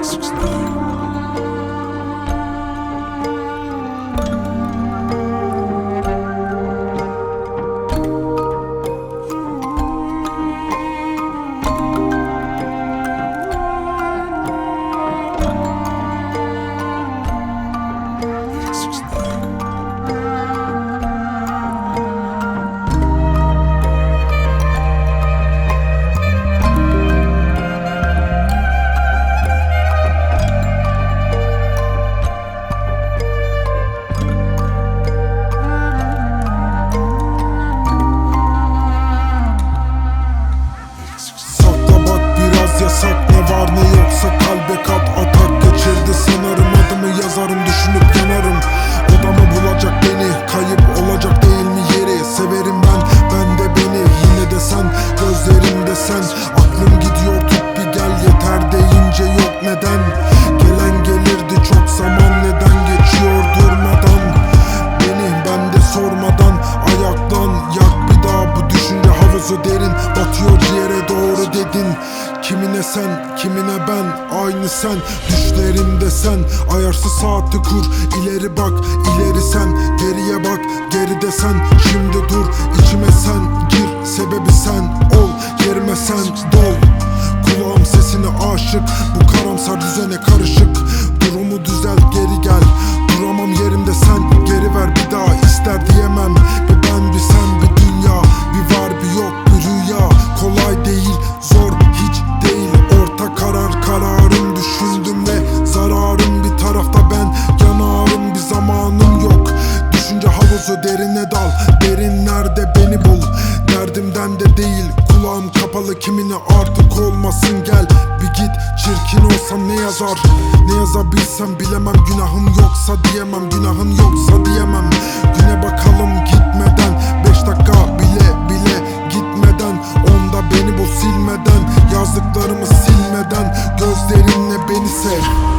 Six, three. Havuzu derin Batıyor ciğere doğru dedin. Kimine sen, kimine ben Aynı sen, düşlerimde sen Ayarsız saati kur, ileri bak ileri sen, geriye bak Geride sen, şimdi dur içime sen. Gir, sebebi sen. Ol Yerime sen. Dol. Kulağım sesine aşık. Bu karamsar düzene karışık. Durumu düzelt su derine dal Derinlerde beni bul. Derdimden de değil Kulağım kapalı kimine artık olmasın gel. Bir git çirkin olsam ne yazar? Ne yazabilsem bilemem Günahım yoksa diyemem Günahım yoksa diyemem. Güne bakalım gitmeden beş dakika bile bile gitmeden. Onda beni bu silmeden Yazdıklarımı silmeden. Gözlerinle beni sev.